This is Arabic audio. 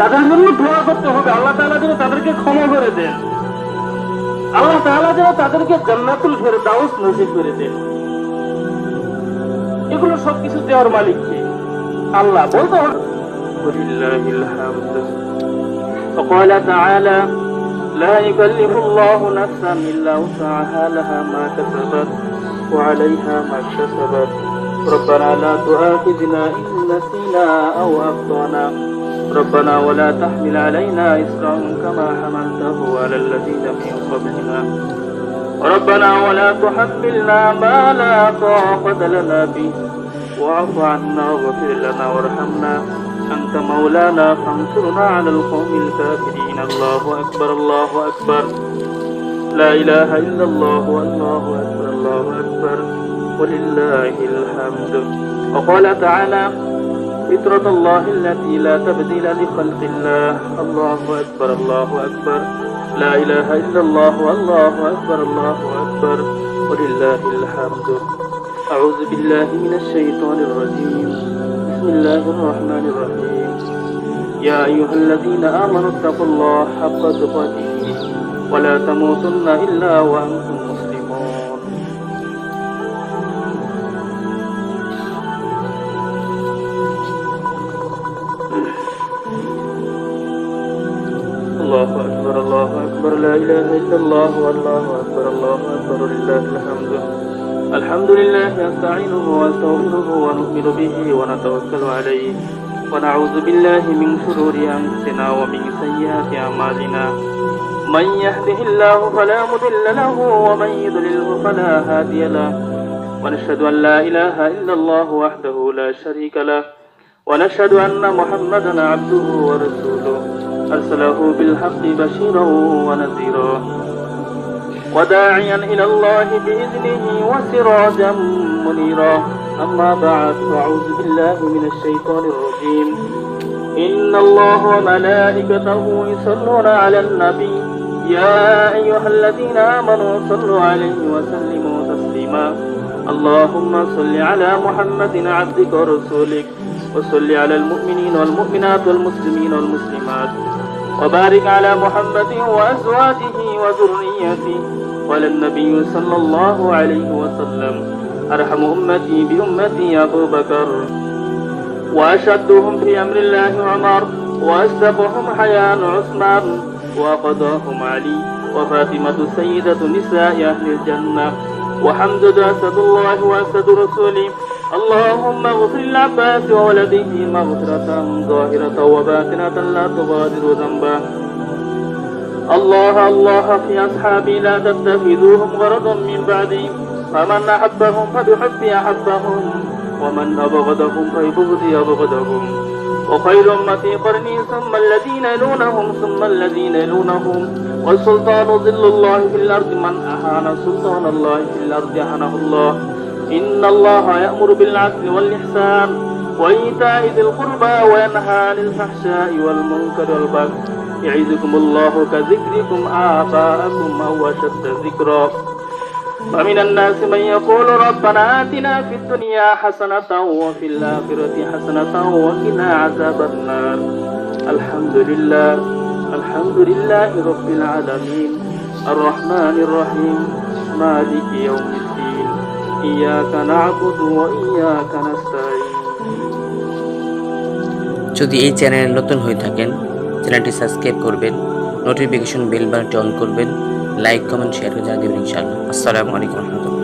তাদের জন্য দোয়া করতে হবে আল্লাহ তাআলা যেন তাদেরকে ক্ষমা করে দেন আল্লাহ তাআলা যেন তাদেরকে জান্নাতুল ফেরদাউস নসিব করে দেন এগুলো সবকিছু দেওয়ার মালিককে আল্লাহ বলতে হবে ওলিল্লাহিল হামদ وقال تعالى لا يكلف الله نفسا إلا وسعها لها ما كسبت وعليها ما اكتسبت ربنا لا تؤاخذنا إن نسينا أو أخطأنا ربنا ولا تحمل علينا إسرا كما حملته على الذين من قبلنا. ربنا ولا تحملنا ما لا طاقة لنا به. واعف عنا واغفر لنا وارحمنا. أنت مولانا فانصرنا على القوم الكافرين. الله أكبر الله أكبر. لا إله إلا الله والله أكبر الله أكبر. ولله الحمد. وقال تعالى فطرة الله التي لا تبديل لخلق الله. الله أكبر الله أكبر. لا إله إلا الله والله أكبر الله أكبر. ولله الحمد. أعوذ بالله من الشيطان الرجيم. بسم الله الرحمن الرحيم. يا أيها الذين آمنوا اتقوا الله حق تقاته. ولا تموتن إلا وأنتم أكبر لا إله إلا الله والله أكبر الله أكبر لله الحمد. الحمد لله نستعينه ونستغفره ونؤمن به ونتوكل عليه. ونعوذ بالله من شرور أنفسنا ومن سيئات أعمالنا. من يهده الله فلا مضل له ومن يضلله فلا هادي له. ونشهد أن لا إله إلا الله وحده لا شريك له. ونشهد أن محمدا عبده ورسوله. أرسله بالحق بشيرا ونذيرا وداعيا إلى الله بإذنه وسراجا منيرا. أما بعد فأعوذ بالله من الشيطان الرجيم. إن الله وملائكته يصلون على النبي. يا أيها الذين آمنوا صلوا عليه وسلموا تسليما. اللهم صل على محمد عبدك ورسولك. وصل على المؤمنين والمؤمنات والمسلمين والمسلمات. وبارك على محمد وأزواجه وذريته. قال النبي صلى الله عليه وسلم. أرحم أمتي بأمتي أبو بكر. وأشدهم في أمر الله عمر. وأسبقهم حياء عثمان. وقضاهم علي وفاطمة سيدة نساء أهل الجنة. وحمد أسد الله وأسد رسوله. اللهم اغفر العباس وولده مغفرة ظاهرة وباطنة لا تغادر ذنبا. الله الله في أصحابي لا تتخذوهم غرضا من بعدي. فمن أحبهم فبحبي أحبهم ومن أبغضهم فببغضي أبغضهم. وخير أمتي قرني ثم الذين يلونهم ثم الذين يلونهم. والسلطان ظل الله في الأرض من أهان سلطان الله في الأرض أهانه الله. إن الله يأمر بالعدل والإحسان وإيتاء ذي القربى وينهى عن الفحشاء والمنكر والبغي يعظكم الله كذكركم آباءكم أو أشد ذكرا. ومن الناس من يقول ربنا آتنا في الدنيا حسنة وفي الآخرة حسنة وقنا عذاب النار. الحمد لله الحمد لله رب العالمين. الرحمن الرحيم مالك يوم الدين. যদি এই চ্যানেল নতুন হয়ে থাকেন, চ্যানেলটি সাবস্ক্রাইব করবেন, নোটিফিকেশন বেল বাটনটি অন করবেন, লাইক, কমেন্ট, শেয়ার করে জানিয়ে ইনশাআল্লাহ। আসসালামু আলাইকুম রহমতুল্লাহ।